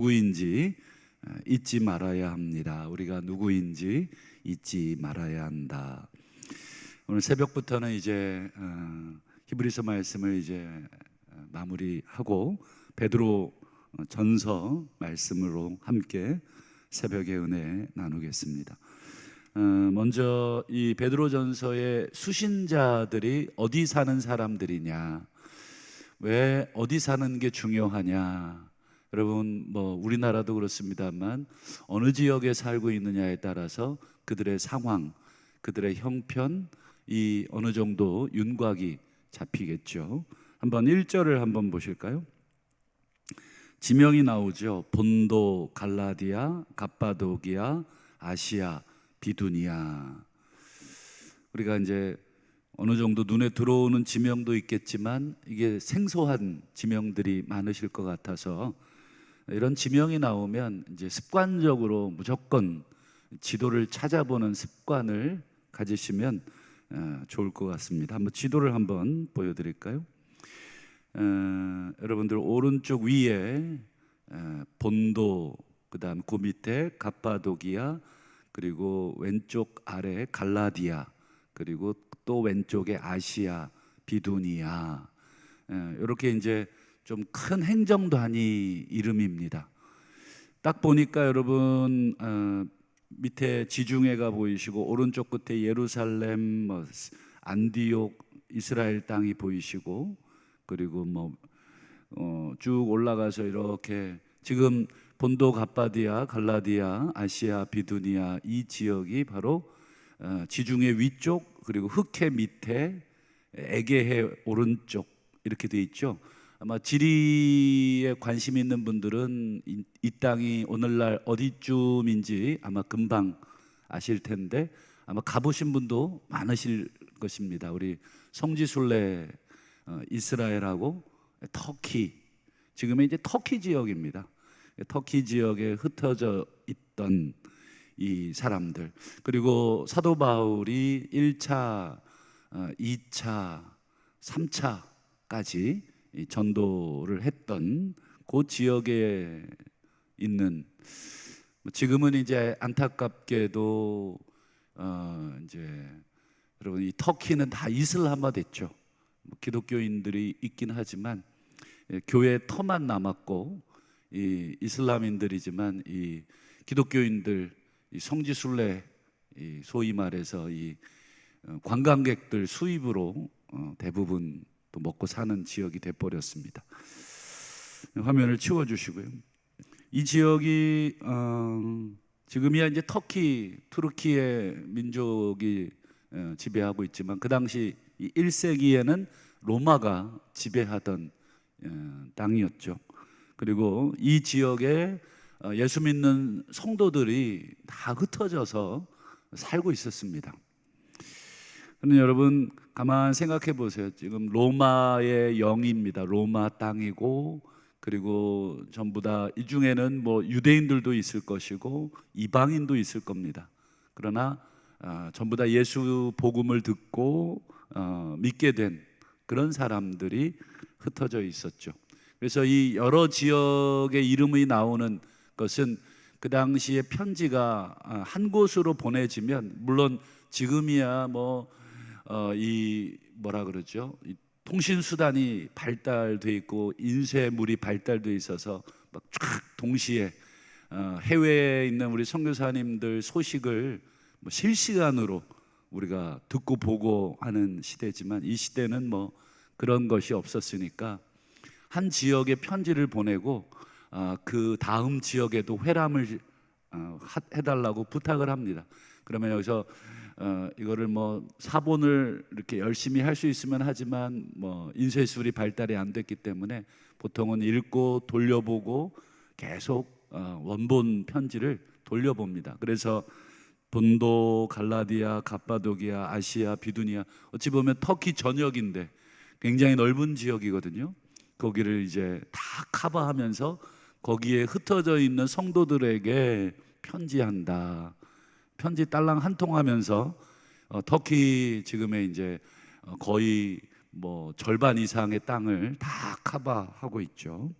누구인지 어, 잊지 말아야 합니다. 우리가 누구인지 잊지 말아야 한다. 오늘 새벽부터는 이제 어, 히브리서 말씀을 이제 어, 마무리하고 베드로 전서 말씀으로 함께 새벽의 은혜 나누겠습니다. 먼저 이 베드로 전서의 수신자들이 어디 사는 사람들이냐, 왜 어디 사는 게 중요하냐, 여러분 뭐 우리나라도 그렇습니다만 어느 지역에 살고 있느냐에 따라서 그들의 상황, 그들의 형편 이 어느 정도 윤곽이 잡히겠죠. 한번 1절을 한번 보실까요? 지명이 나오죠. 본도, 갈라디아, 갑바도기아, 아시아, 비두니아. 우리가 이제 어느 정도 눈에 들어오는 지명도 있겠지만 이게 생소한 지명들이 많으실 것 같아서 이런 지명이 나오면 이제 습관적으로 무조건 지도를 찾아보는 습관을 가지시면 어, 좋을 것 같습니다. 한번 지도를 한번 보여드릴까요? 어, 여러분들 오른쪽 위에 어, 본도, 그다음 그 밑에 갑바도기아, 그리고 왼쪽 아래 갈라디아, 그리고 또 왼쪽에 아시아, 비두니아 이렇게 이제 좀 큰 행정 단위 이름입니다. 딱 보니까 여러분 어, 밑에 지중해가 보이시고 오른쪽 끝에 예루살렘, 뭐 안디옥, 이스라엘 땅이 보이시고 그리고 뭐쭉 어, 올라가서 이렇게 지금 본도 가파디아, 갈라디아, 아시아, 비두니아 이 지역이 바로 어, 지중해 위쪽 그리고 흑해 밑에 에게해 오른쪽 이렇게 돼 있죠. 아마 지리에 관심 있는 분들은 이, 이, 땅이 오늘날 어디쯤인지 아마 금방 아실 텐데 아마 가보신 분도 많으실 것입니다. 우리 성지순례 어, 이스라엘하고 터키 지금의 이제 터키 지역입니다. 터키 지역에 흩어져 있던 이 사람들 그리고 사도 바울이 1차, 2차, 3차까지 전도를 했던 그 지역에 있는 뭐 지금은 이제 안타깝게도 어 이제 여러분 이 터키는 다 이슬람화 됐죠. 뭐 기독교인들이 있긴 하지만 예, 교회 터만 남았고 이 이슬람인들이지만 이 기독교인들 이 성지순례 이 소위 말해서 이 어, 관광객들 수입으로 어 대부분 또 먹고 사는 지역이 돼 버렸습니다. 화면을 치워 주시고요. 이 지역이 어, 지금이야 이제 터키, 투르키의 민족이 어, 지배하고 있지만 그 당시 1세기에는 로마가 지배하던 어, 땅이었죠. 그리고 이 지역에 어, 예수 믿는 성도들이 다 흩어져서 살고 있었습니다. 그런데 여러분 가만 생각해 보세요. 지금 로마의 영입니다. 로마 땅이고 그리고 전부 다 이 중에는 뭐 유대인들도 있을 것이고 이방인도 있을 겁니다. 그러나 어, 전부 다 예수 복음을 듣고 어, 믿게 된 그런 사람들이 흩어져 있었죠. 그래서 이 여러 지역의 이름이 나오는 것은 그 당시에 편지가 아, 한 곳으로 보내지면 물론 지금이야 뭐 어, 이 뭐라 그러죠? 이 통신 수단이 발달돼 있고 인쇄물이 발달돼 있어서 막 쫙 동시에 어, 해외에 있는 우리 선교사님들 소식을 뭐 실시간으로 우리가 듣고 보고 하는 시대지만 이 시대는 뭐 그런 것이 없었으니까 한 지역에 편지를 보내고 어, 그 다음 지역에도 회람을 어, 해달라고 부탁을 합니다. 그러면 여기서 어, 이거를 뭐 사본을 이렇게 열심히 할 수 있으면 하지만 뭐 인쇄술이 발달이 안 됐기 때문에 보통은 읽고 돌려보고 계속 어, 원본 편지를 돌려봅니다. 그래서 본도, 갈라디아, 갑바도기아, 아시아, 비두니아 어찌 보면 터키 전역인데 굉장히 넓은 지역이거든요. 거기를 이제 다 커버하면서 거기에 흩어져 있는 성도들에게 편지한다. 편지 딸랑 한 통 하면서 어, 터키 지금의 이제 어, 거의 뭐 절반 이상의 땅을 다 커버하고 있죠.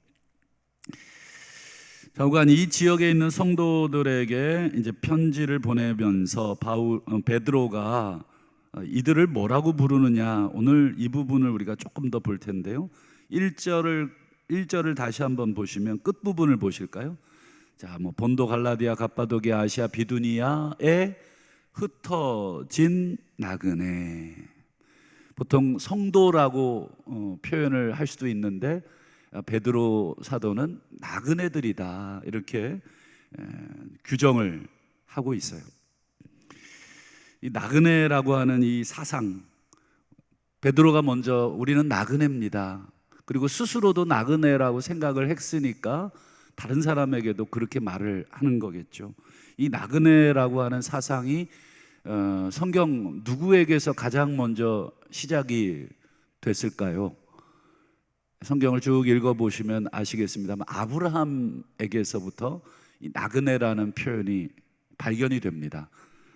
좌우간 이 지역에 있는 성도들에게 이제 편지를 보내면서 바울 어, 베드로가 어, 이들을 뭐라고 부르느냐 오늘 이 부분을 우리가 조금 더 볼 텐데요. 1절을 1절을 다시 한번 보시면 끝 부분을 보실까요? 자, 뭐 본도 갈라디아 갑바도기아 아시아 비두니아에 흩어진 나그네. 보통 성도라고 어, 표현을 할 수도 있는데 아, 베드로 사도는 나그네들이다 이렇게 에, 규정을 하고 있어요. 이 나그네라고 하는 이 사상 베드로가 먼저 우리는 나그네입니다. 그리고 스스로도 나그네라고 생각을 했으니까 다른 사람에게도 그렇게 말을 하는 거겠죠. 이 나그네라고 하는 사상이 어, 성경 누구에게서 가장 먼저 시작이 됐을까요? 성경을 쭉 읽어 보시면 아시겠습니다만 아브라함에게서부터 이 나그네라는 표현이 발견이 됩니다.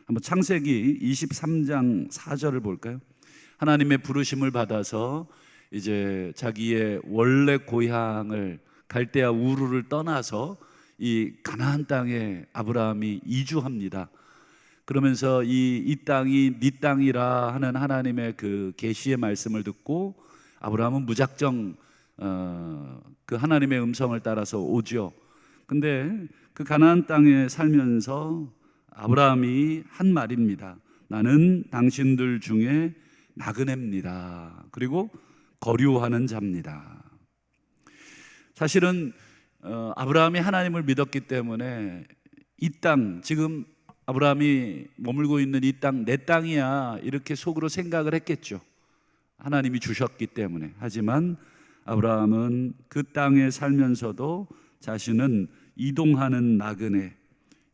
한번 창세기 23장 4절을 볼까요? 하나님의 부르심을 받아서 이제 자기의 원래 고향을 갈대아 우르를 떠나서 이 가나안 땅에 아브라함이 이주합니다. 그러면서 이, 이 땅이 네 땅이라 하는 하나님의 그 계시의 말씀을 듣고 아브라함은 무작정 어, 그 하나님의 음성을 따라서 오죠. 근데 그 가나안 땅에 살면서 아브라함이 한 말입니다. 나는 당신들 중에 나그네입니다. 그리고 거류하는 자입니다. 사실은 어, 아브라함이 하나님을 믿었기 때문에 이 땅 지금 아브라함이 머물고 있는 이 땅 내 땅이야 이렇게 속으로 생각을 했겠죠. 하나님이 주셨기 때문에 하지만 아브라함은 그 땅에 살면서도 자신은 이동하는 나그네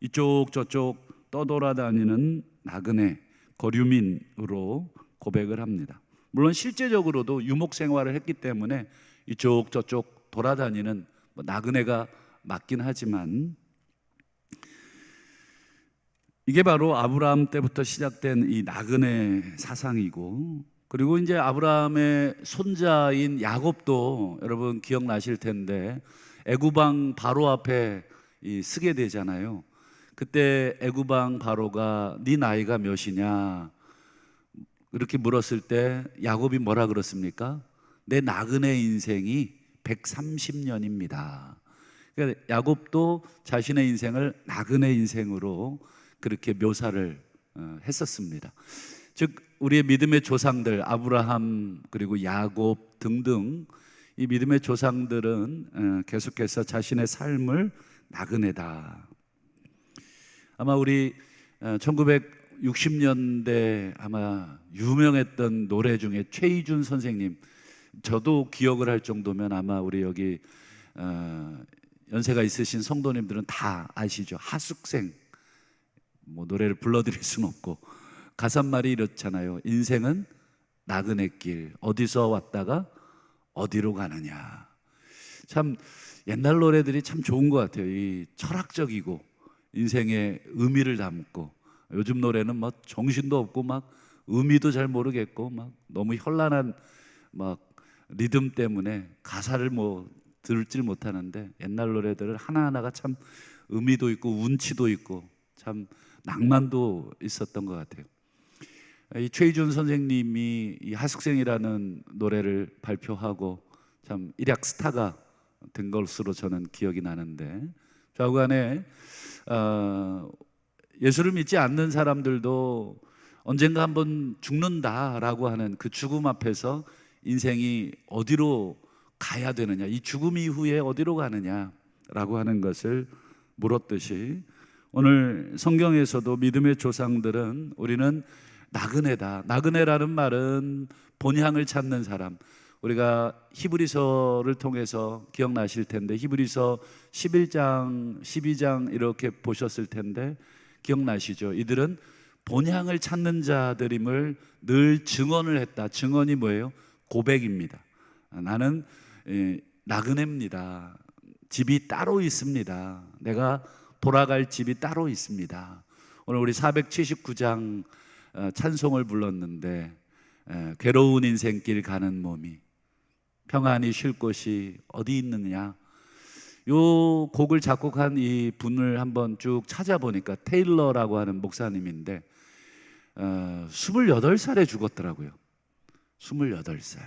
이쪽 저쪽 떠돌아다니는 나그네 거류민으로 고백을 합니다. 물론 실제적으로도 유목 생활을 했기 때문에 이쪽 저쪽 돌아다니는 뭐 나그네가 맞긴 하지만 이게 바로 아브라함 때부터 시작된 이 나그네 사상이고 그리고 이제 아브라함의 손자인 야곱도 여러분 기억나실 텐데 애구방 바로 앞에 이 쓰게 되잖아요. 그때 애구방 바로가 네 나이가 몇이냐 이렇게 물었을 때 야곱이 뭐라 그렇습니까? 내 나그네 인생이 130년입니다. 그러니까 야곱도 자신의 인생을 나그네 인생으로 그렇게 묘사를 어, 했었습니다. 즉 우리의 믿음의 조상들 아브라함 그리고 야곱 등등 이 믿음의 조상들은 어, 계속해서 자신의 삶을 나그네다. 아마 우리 1960년대 아마 유명했던 노래 중에 최희준 선생님 저도 기억을 할 정도면 아마 우리 여기 어, 연세가 있으신 성도님들은 다 아시죠 하숙생 뭐 노래를 불러드릴 수는 없고 가사말이 이렇잖아요. 인생은 나그네 길 어디서 왔다가 어디로 가느냐. 참 옛날 노래들이 참 좋은 것 같아요. 이 철학적이고 인생의 의미를 담고 요즘 노래는 막 정신도 없고 막 의미도 잘 모르겠고 막 너무 현란한 막 리듬 때문에 가사를 뭐 들을 못하는데 옛날 노래들은 하나하나가 참 의미도 있고 운치도 있고 참 낭만도 있었던 것 같아요. 이 최희준 선생님이 이 하숙생이라는 노래를 발표하고 참 일약 스타가 된 것으로 저는 기억이 나는데 좌우간에 어, 예수를 믿지 않는 사람들도 언젠가 한번 죽는다라고 하는 그 죽음 앞에서 인생이 어디로 가야 되느냐, 이 죽음 이후에 어디로 가느냐라고 하는 것을 물었듯이 오늘 성경에서도 믿음의 조상들은 우리는 나그네다. 나그네라는 말은 본향을 찾는 사람. 우리가 히브리서를 통해서 기억나실 텐데 히브리서 11장, 12장 이렇게 보셨을 텐데 기억나시죠? 이들은 본향을 찾는 자들임을 늘 증언을 했다. 증언이 뭐예요? 고백입니다. 나는 나그네입니다. 집이 따로 있습니다. 내가 돌아갈 집이 따로 있습니다. 오늘 우리 479장 어, 찬송을 불렀는데 괴로운 인생길 가는 몸이 평안히 쉴 곳이 어디 있느냐? 요 곡을 작곡한 이 분을 한번 쭉 찾아보니까 테일러라고 하는 목사님인데 어, 28살에 죽었더라고요. 28살.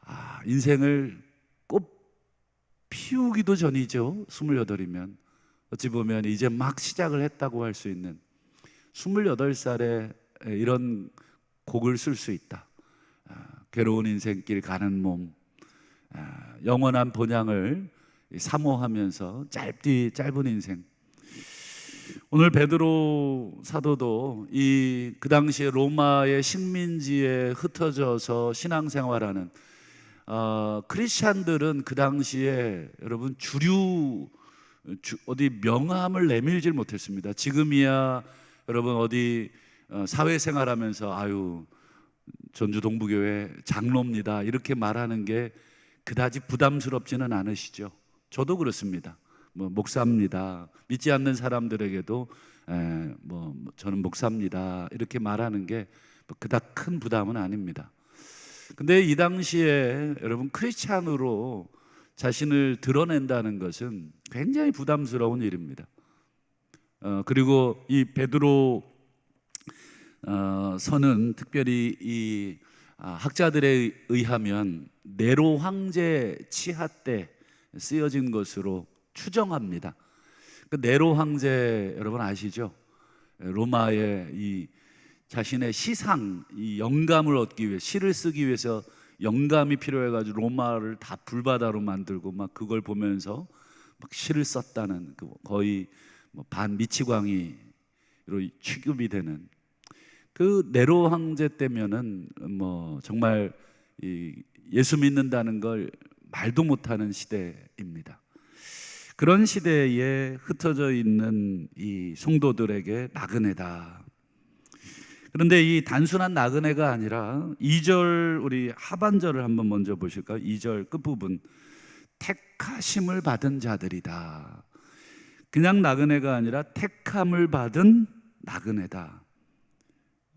아, 인생을 꽃 피우기도 전이죠. 28이면. 어찌 보면 이제 막 시작을 했다고 할 수 있는 28살에 이런 곡을 쓸 수 있다. 아, 괴로운 인생길 가는 몸, 아, 영원한 본향을 사모하면서 짧디 짧은 인생. 오늘 베드로 사도도 이 그 당시에 로마의 식민지에 흩어져서 신앙생활하는 어, 크리스찬들은 그 당시에 여러분 주류 주, 어디 명함을 내밀질 못했습니다. 지금이야 여러분 어디 어, 사회생활하면서 아유 전주 동부교회 장로입니다 이렇게 말하는 게 그다지 부담스럽지는 않으시죠. 저도 그렇습니다. 뭐 목사입니다. 믿지 않는 사람들에게도 에, 뭐 저는 목사입니다 이렇게 말하는 게 그닥 큰 부담은 아닙니다. 근데 이 당시에 여러분 크리스찬으로 자신을 드러낸다는 것은 굉장히 부담스러운 일입니다. 어, 그리고 이 베드로 어, 서는 특별히 이 아, 학자들에 의하면 네로 황제 치하 때 쓰여진 것으로 추정합니다. 그 네로 황제 여러분 아시죠? 로마의 이 자신의 시상, 이 영감을 얻기 위해 시를 쓰기 위해서 영감이 필요해가지고 로마를 다 불바다로 만들고 막 그걸 보면서 막 시를 썼다는 그 거의 뭐 반 미치광이로 취급이 되는 그 네로 황제 때면은 뭐 정말 이 예수 믿는다는 걸 말도 못하는 시대입니다. 그런 시대에 흩어져 있는 이 성도들에게 나그네다. 그런데 이 단순한 나그네가 아니라 2절 우리 하반절을 한번 먼저 보실까요? 2절 끝부분 택하심을 받은 자들이다. 그냥 나그네가 아니라 택함을 받은 나그네다.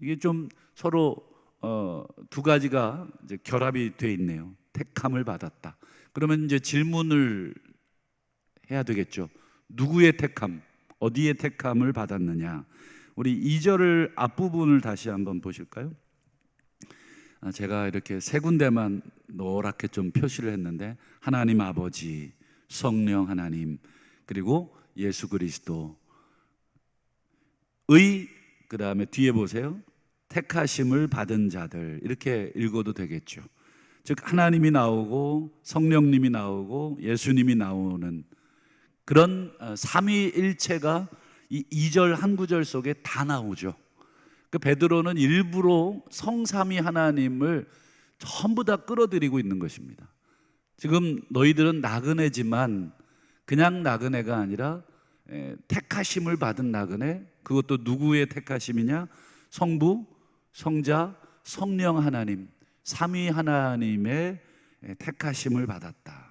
이게 좀 서로 어, 두 가지가 결합이 돼 있네요. 택함을 받았다. 그러면 이제 질문을 해야 되겠죠. 누구의 택함, 어디에 택함을 받았느냐? 우리 2절을 앞부분을 다시 한번 보실까요? 아, 제가 이렇게 세 군데만 노랗게 좀 표시를 했는데 하나님 아버지, 성령 하나님, 그리고 예수 그리스도 의 그다음에 뒤에 보세요. 택하심을 받은 자들 이렇게 읽어도 되겠죠. 즉 하나님이 나오고 성령님이 나오고 예수님이 나오는 그런 어, 삼위일체가 이 2절 한 구절 속에 다 나오죠. 그 베드로는 일부러 성삼위 하나님을 전부 다 끌어들이고 있는 것입니다. 지금 너희들은 나그네지만 그냥 나그네가 아니라 에, 택하심을 받은 나그네 그것도 누구의 택하심이냐? 성부, 성자, 성령 하나님 삼위 하나님의 택하심을 받았다.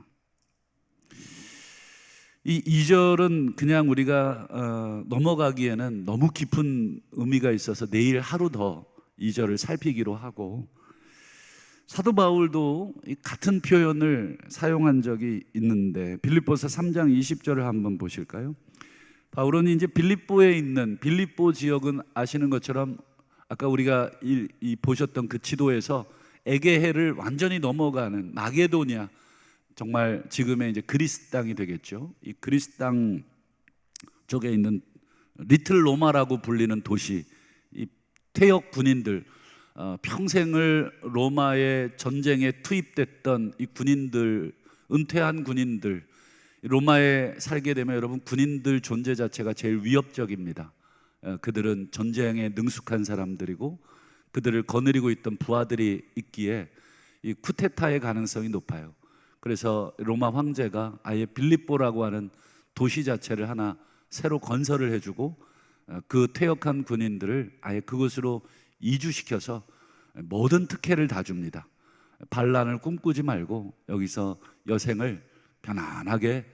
이 2절은 그냥 우리가 어, 넘어가기에는 너무 깊은 의미가 있어서 내일 하루 더 2절을 살피기로 하고 사도 바울도 같은 표현을 사용한 적이 있는데 빌립보서 3장 20절을 한번 보실까요? 바울은 이제 빌립보에 있는 빌립보 지역은 아시는 것처럼 아까 우리가 이, 이 보셨던 그 지도에서 에게해를 완전히 넘어가는 마게도니아 정말 지금의 이제 그리스 땅이 되겠죠. 이 그리스 땅 쪽에 있는 리틀 로마라고 불리는 도시, 이 퇴역 군인들 어, 평생을 로마의 전쟁에 투입됐던 이 군인들, 은퇴한 군인들, 로마에 살게 되면 여러분 군인들 존재 자체가 제일 위협적입니다. 어, 그들은 전쟁에 능숙한 사람들이고 그들을 거느리고 있던 부하들이 있기에 이 쿠데타의 가능성이 높아요. 그래서 로마 황제가 아예 빌립보라고 하는 도시 자체를 하나 새로 건설을 해주고 어, 그 퇴역한 군인들을 아예 그곳으로 이주시켜서 모든 특혜를 다 줍니다. 반란을 꿈꾸지 말고 여기서 여생을 편안하게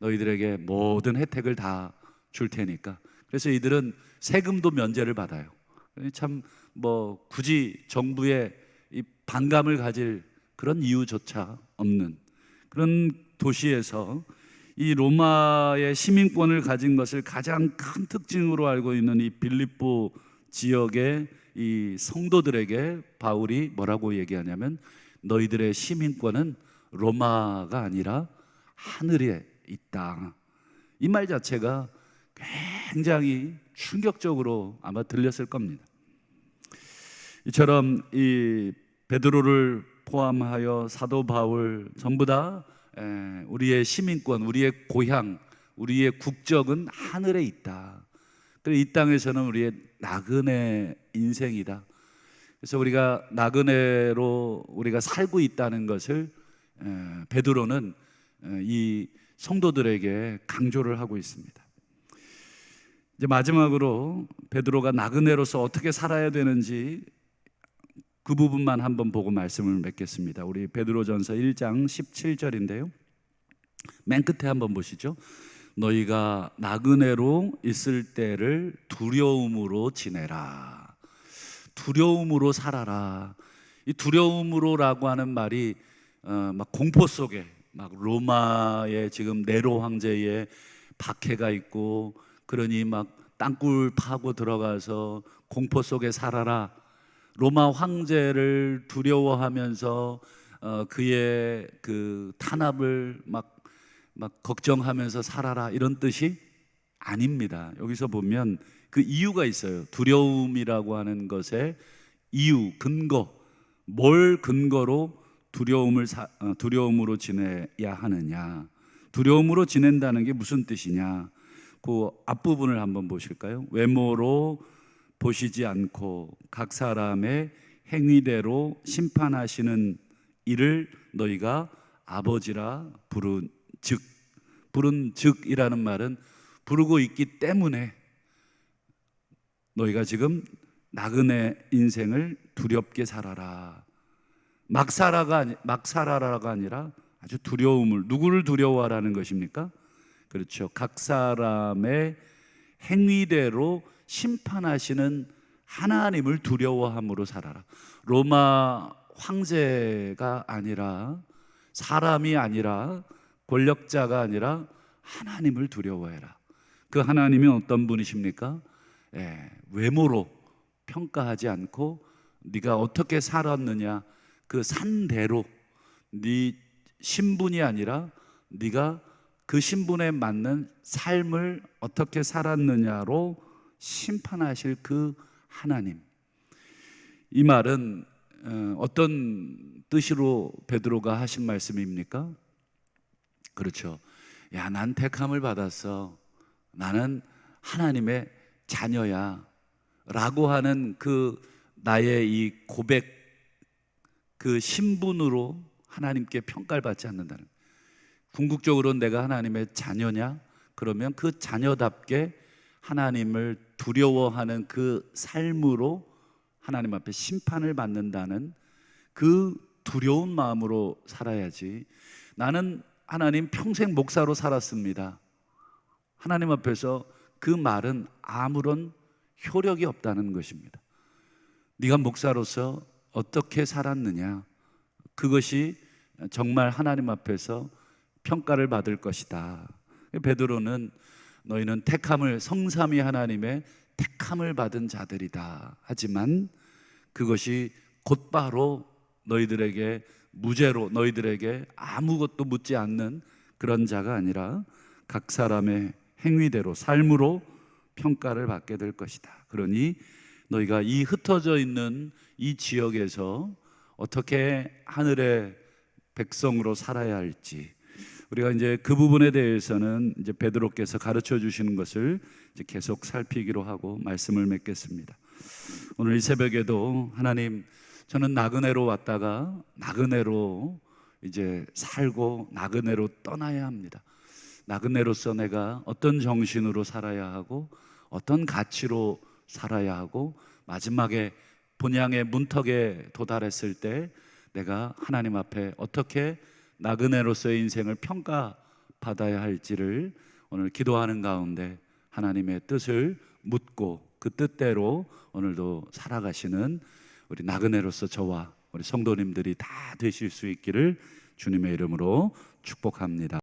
너희들에게 모든 혜택을 다 줄 테니까. 그래서 이들은 세금도 면제를 받아요. 참 뭐 굳이 정부의 이 반감을 가질 그런 이유조차 없는 그런 도시에서 이 로마의 시민권을 가진 것을 가장 큰 특징으로 알고 있는 이 빌립보 지역의 이 성도들에게 바울이 뭐라고 얘기하냐면 너희들의 시민권은 로마가 아니라 하늘에 있다. 이 말 자체가 굉장히 충격적으로 아마 들렸을 겁니다. 이처럼 이 베드로를 포함하여 사도 바울 전부 다 에, 우리의 시민권, 우리의 고향, 우리의 국적은 하늘에 있다. 그리고 이 땅에서는 우리의 나그네 인생이다. 그래서 우리가 나그네로 우리가 살고 있다는 것을 에, 베드로는 에, 이 성도들에게 강조를 하고 있습니다. 이제 마지막으로 베드로가 나그네로서 어떻게 살아야 되는지 그 부분만 한번 보고 말씀을 맺겠습니다. 우리 베드로전서 1장 17절인데요. 맨 끝에 한번 보시죠. 너희가 나그네로 있을 때를 두려움으로 지내라. 두려움으로 살아라. 이 두려움으로라고 하는 말이 어, 막 공포 속에 막 로마의 지금 네로 황제의 박해가 있고 그러니 막 땅굴 파고 들어가서 공포 속에 살아라. 로마 황제를 두려워하면서 어, 그의 그 탄압을 막, 막 걱정하면서 살아라 이런 뜻이 아닙니다. 여기서 보면 그 이유가 있어요. 두려움이라고 하는 것의 이유, 근거, 뭘 근거로 두려움을 사, 어, 두려움으로 지내야 하느냐? 두려움으로 지낸다는 게 무슨 뜻이냐? 그 앞부분을 한번 보실까요? 외모로 보시지 않고 각 사람의 행위대로 심판하시는 이를 너희가 아버지라 부른 즉 부른 즉이라는 말은 부르고 있기 때문에 너희가 지금 나그네 인생을 두렵게 살아라. 막 살아가 막 살아라가 아니라 아주 두려움을 누구를 두려워하라는 것입니까? 그렇죠. 각 사람의 행위대로 심판하시는 하나님을 두려워함으로 살아라. 로마 황제가 아니라 사람이 아니라 권력자가 아니라 하나님을 두려워해라. 그 하나님이 어떤 분이십니까? 예, 외모로 평가하지 않고 네가 어떻게 살았느냐 그 산대로 네 신분이 아니라 네가 그 신분에 맞는 삶을 어떻게 살았느냐로 심판하실 그 하나님. 이 말은 어, 어떤 뜻으로 베드로가 하신 말씀입니까? 그렇죠. 야, 난 택함을 받았어. 나는 하나님의 자녀야. 라고 하는 그 나의 이 고백, 그 신분으로 하나님께 평가를 받지 않는다는. 궁극적으로 내가 하나님의 자녀냐? 그러면 그 자녀답게 하나님을 두려워하는 그 삶으로 하나님 앞에 심판을 받는다는 그 두려운 마음으로 살아야지. 나는 하나님 평생 목사로 살았습니다. 하나님 앞에서 그 말은 아무런 효력이 없다는 것입니다. 네가 목사로서 어떻게 살았느냐? 그것이 정말 하나님 앞에서 평가를 받을 것이다. 베드로는 너희는 택함을 성삼위 하나님의 택함을 받은 자들이다. 하지만 그것이 곧바로 너희들에게 무죄로 너희들에게 아무것도 묻지 않는 그런 자가 아니라 각 사람의 행위대로 삶으로 평가를 받게 될 것이다. 그러니 너희가 이 흩어져 있는 이 지역에서 어떻게 하늘의 백성으로 살아야 할지 우리가 이제 그 부분에 대해서는 이제 베드로께서 가르쳐 주시는 것을 이제 계속 살피기로 하고 말씀을 맺겠습니다. 오늘 이 새벽에도 하나님 저는 나그네로 왔다가 나그네로 이제 살고 나그네로 떠나야 합니다. 나그네로서 내가 어떤 정신으로 살아야 하고 어떤 가치로 살아야 하고 마지막에 본향의 문턱에 도달했을 때 내가 하나님 앞에 어떻게 나그네로서의 인생을 평가받아야 할지를 오늘 기도하는 가운데 하나님의 뜻을 묻고 그 뜻대로 오늘도 살아가시는 우리 나그네로서 저와 우리 성도님들이 다 되실 수 있기를 주님의 이름으로 축복합니다.